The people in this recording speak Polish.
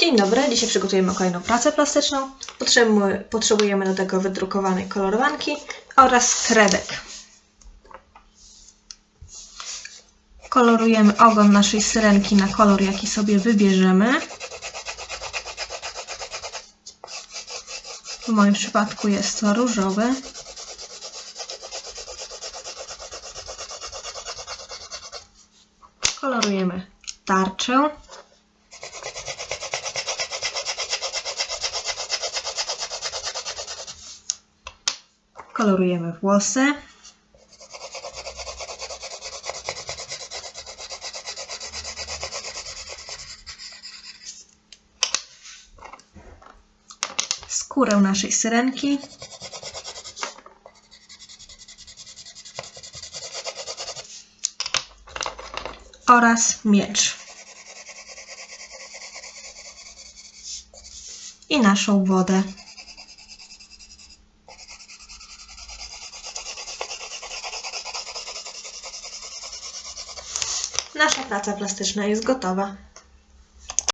Dzień dobry, dzisiaj przygotujemy kolejną pracę plastyczną. Potrzebujemy, do tego wydrukowanej kolorowanki oraz kredek. Kolorujemy ogon naszej syrenki na kolor, jaki sobie wybierzemy. W moim przypadku jest to różowy. Kolorujemy tarczę. Kolorujemy włosy. Skórę naszej syrenki. Oraz miecz. I naszą wodę. Nasza praca plastyczna jest gotowa.